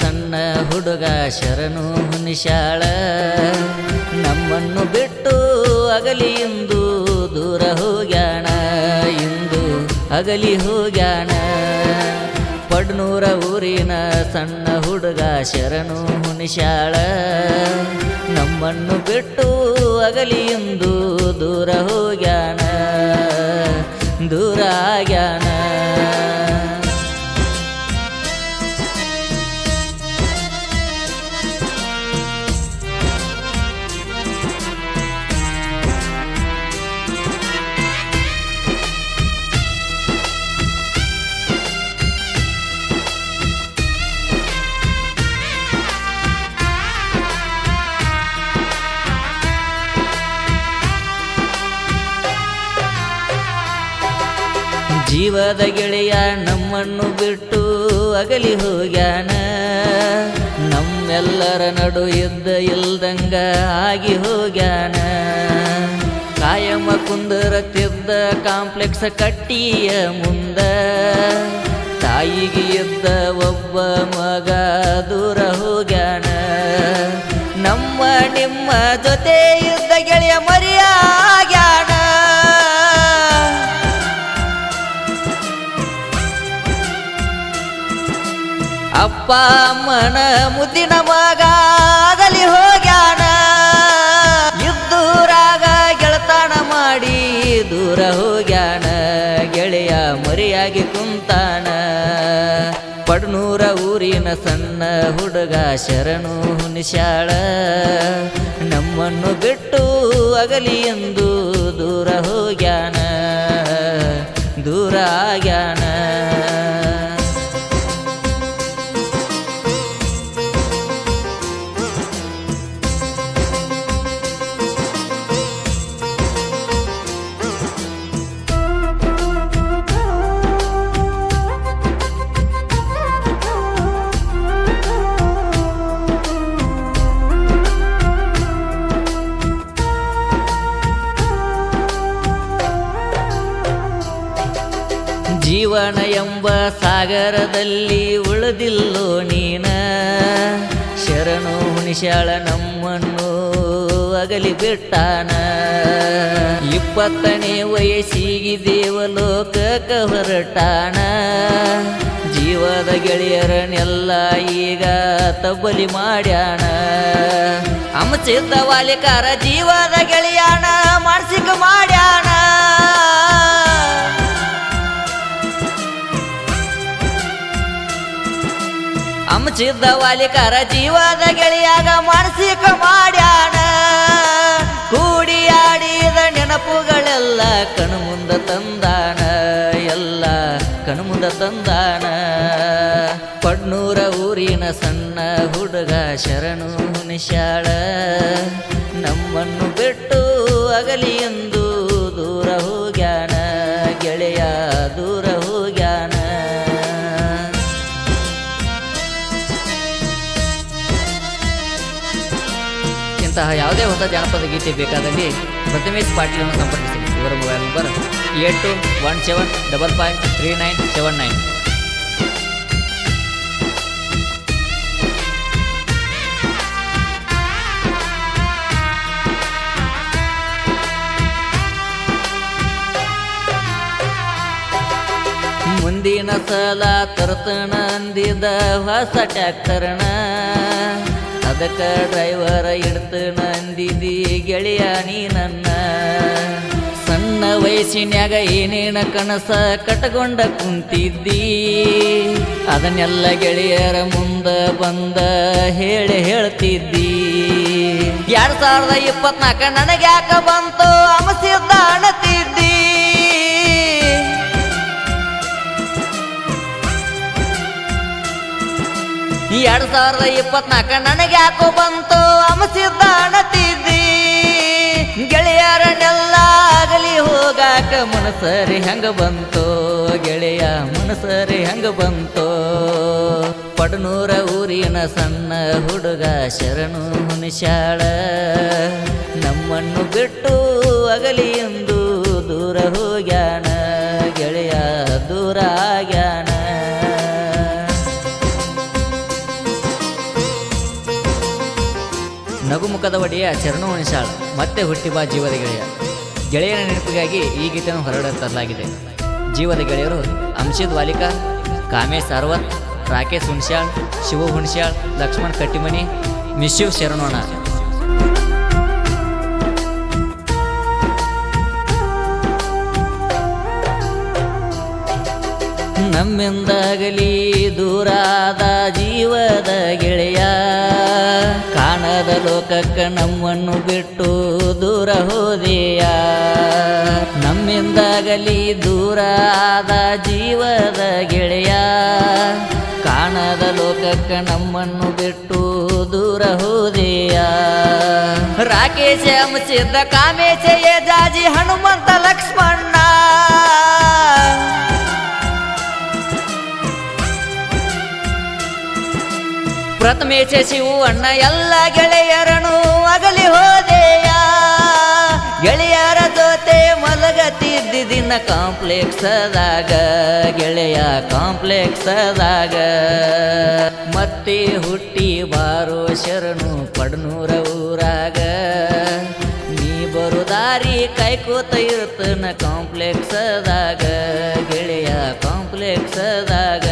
ಸಣ್ಣ ಹುಡುಗ ಶರಣು ಮುನಿಶಾಳ. ನಮ್ಮನ್ನು ಬಿಟ್ಟು ಅಗಲಿ ಎಂದು ದೂರ ಹೋಗ್ಯಾಣ, ಇಂದು ಅಗಲಿ ಹೋಗ್ಯಾಣ. ಪಡ್ನೂರ ಊರಿನ ಸಣ್ಣ ಹುಡುಗ ಶರಣು ಮುನಿಶಾಳ. ನಮ್ಮನ್ನು ಬಿಟ್ಟು ಅಗಲಿ ಎಂದು ದೂರ ಹೋಗ್ಯಾಣ, ದೂರ ಆಗ್ಯಾನ ಜೀವದ ಗೆಳೆಯ ನಮ್ಮನ್ನು ಬಿಟ್ಟು ಅಗಲಿ ಹೋಗ್ಯಾನ. ನಮ್ಮೆಲ್ಲರ ನಡು ಇದ್ದ ಇಲ್ದಂಗ ಆಗಿ ಹೋಗ್ಯಾನ. ಕಾಯಮ ಕುಂದರತಿದ್ದ ಕಾಂಪ್ಲೆಕ್ಸ್ ಕಟ್ಟಿಯ ಮುಂದ. ತಾಯಿಗೆ ಇದ್ದ ಒಬ್ಬ ಮಗ ದೂರ ಹೋಗ್ಯಾನ. ನಮ್ಮ ನಿಮ್ಮ ಜೊತೆ ಅಪ್ಪ ಅಮ್ಮನ ಮುದ್ದಿನ ಮಗ ಆಗಲಿ ಹೋಗ್ಯಾನ. ಇದ್ದೂರಾಗ ಗೆಳತಾಣ ಮಾಡಿ ದೂರ ಹೋಗ್ಯಾನ. ಗೆಳೆಯ ಮರಿಯಾಗಿ ಕುಂತಾನ. ಪಡ್ನೂರ ಊರಿನ ಸಣ್ಣ ಹುಡುಗ ಶರಣು ನಿಶಾಳ ನಮ್ಮನ್ನು ಬಿಟ್ಟು ಅಗಲಿ ಎಂದು ದೂರ ಹೋಗ್ಯಾನ. ದೂರ ಆಗ್ಯಾನ. ಜೀವನ ಎಂಬ ಸಾಗರದಲ್ಲಿ ಉಳಿದಿಲ್ಲೋ ನೀನ. ಶರಣು ಹುಣಿಶಾಳ ನಮ್ಮನ್ನು ಅಗಲಿ ಬಿಟ್ಟಾನ. ಇಪ್ಪತ್ತನೇ ವಯಸ್ಸಿಗೆ ದೇವಲೋಕ ಹೊರಟಾನ ಜೀವದ ಗೆಳೆಯರನ್ನೆಲ್ಲ ಈಗ ತಬ್ಬಲಿ ಮಾಡ್ಯಾನ. ಅಮಚಿದ್ದ ವಾಲಿಕಾರ ಜೀವದ ಗೆಳೆಯಾಣ ಮಾಡ್ಸಿಕ ಮಾಡ್ಯಾನ. ಅಮಚಿದ್ದ ವಾಲಿಕಾರ ಜೀವದ ಗೆಳೆಯಾಗ ಮಾನಸಿಕ ಮಾಡ್ಯಾಣ ಕೂಡಿ ಆಡಿದ ನೆನಪುಗಳೆಲ್ಲ ಕಣ್ಮುಂದ ತಂದಾನ. ಎಲ್ಲ ಕಣ್ಮುಂದ ತಂದಾಣ ಪಡ್ನೂರ ಊರಿನ ಸಣ್ಣ ಹುಡುಗ ಶರಣು ನಿಶಾಳ ನಮ್ಮನ್ನು ಬಿಟ್ಟು ಅಗಲಿ ಇಂತಹ ಯಾವುದೇ ಹೊಸ ಜಾನಪದ ಗೀತೆ ಬೇಕಾದಲ್ಲಿ ಪ್ರತಿಮೇಶ್ ಪಾಟೀಲನ್ನು ಸಂಪರ್ಕಿಸಿ. ಇವರ mobile number eight two one seven double five three nine seven nine. ಮುಂದಿನ ಸಲ ತರ್ತಣ ಅಂದಿದ ಹೊಸ ಟ್ಯಾಕ್ಟರ್ನ ಅದಕ್ಕ ಡ್ರೈವರ ಇಡ್ತು ನಂದಿದಿ, ಗೆಳೆಯ ನೀ ನನ್ನ. ಸಣ್ಣ ವಯಸ್ಸಿನ್ಯಾಗ ಏನೇನ ಕನಸ ಕಟಗೊಂಡ ಕುಂತಿದ್ದಿ. ಅದನ್ನೆಲ್ಲ ಗೆಳೆಯರ ಮುಂದ ಬಂದ ಹೇಳಿ ಹೇಳ್ತಿದ್ದಿ. ಎರಡ್ ಸಾವಿರದ ಇಪ್ಪತ್ನಾಲ್ಕ ನನಗ್ಯಾಕ ಬಂತು ಅಮಸಿದ್ದ ಅಣತಿದ್ದಿ ಎರಡ್ ಸಾವಿರದ ಇಪ್ಪತ್ನಾಲ್ಕ ನನಗೆ ಯಾಕೋ ಬಂತು? ಅಮಸಿದ್ದ ಅಣತಿದ್ದಿ ಗೆಳೆಯರನ್ನೆಲ್ಲ ಆಗಲಿ ಹೋಗಾಕ ಮನಸರಿ ಹೆಂಗ ಬಂತು? ಗೆಳೆಯ ಮನಸರಿ ಹೆಂಗ ಬಂತು? ಪಡನೂರ ಊರಿನ ಸಣ್ಣ ಹುಡುಗ ಶರಣು ಹುನಿಶಾಳ ನಮ್ಮನ್ನು ಬಿಟ್ಟು ಅಗಲಿ ಎಂದು ದೂರ ಹೋಗ್ಯಾಣ ಗೆಳೆಯ ದೂರ ನಗುಮುಖದ ಒಡೆಯ ಚರಣು ಹುಣಸಾಳ್ ಮತ್ತೆ ಹುಟ್ಟಿ ಬಾ ಜೀವದ ಗೆಳೆಯ. ಗೆಳೆಯನ ನೆನಪಿಗಾಗಿ ಈ ಗೀತೆಯನ್ನು ಹೊರಗಡೆ ತರಲಾಗಿದೆ. ಜೀವದ ಗೆಳೆಯರು ಅಂಶಿದ್ ವಾಲಿಕಾ, ಕಾಮೇಶ್ ಅರವತ್ ರಾಕೇಶ್ ಹುಣಸ್ಯಾಳ್, ಶಿವು ಹುಣಸ್ಯಾಳ್, ಲಕ್ಷ್ಮಣ್ ಕಟ್ಟಿಮನಿ, ಮಿಶಿವ್ ಶರಣೋಣ. ನಮ್ಮಿಂದಾಗಲಿ ದೂರಾದ ಜೀವದ ಗೆಳೆಯ. ಕಾಣದ ಲೋಕಕ್ಕ ನಮ್ಮನ್ನು ಬಿಟ್ಟು ದೂರ ಹೋದೆಯ? ನಮ್ಮಿಂದಾಗಲಿ ದೂರಾದ ಜೀವದ ಗೆಳೆಯ. ಕಾಣದ ಲೋಕಕ್ಕೆ ನಮ್ಮನ್ನು ಬಿಟ್ಟು ದೂರ ಹೋದೆಯ? ರಾಕೇಶ ಮುಚ್ಚಿದ್ದ ಕಾಮೇಶ ಜಾಜಿ ಹನುಮಂತ ಲಕ್ಷ್ಮಣ್ಣ. ಪ್ರಥಮೇಶ ಶಿವು ಅಣ್ಣ, ಎಲ್ಲ ಗೆಳೆಯರನು ಅಗಲಿ ಹೋದೆಯ. ಗೆಳೆಯರ ಜೊತೆ ಮಲಗತಿದ್ದ ದಿನ ಕಾಂಪ್ಲೆಕ್ಸದಾಗ. ಗೆಳೆಯ ಕಾಂಪ್ಲೆಕ್ಸದಾಗ. ಮತ್ತೆ ಹುಟ್ಟಿ ಬಾರೋ ಶರಣು ಪಡ್ನೂರ ಊರಾಗ. ನೀ ಬರು ದಾರಿ ಕಾಯ್ಕೋತ ಇರ್ತನ ಕಾಂಪ್ಲೆಕ್ಸದಾಗ. ಗೆಳೆಯ ಕಾಂಪ್ಲೆಕ್ಸದಾಗ.